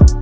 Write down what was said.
you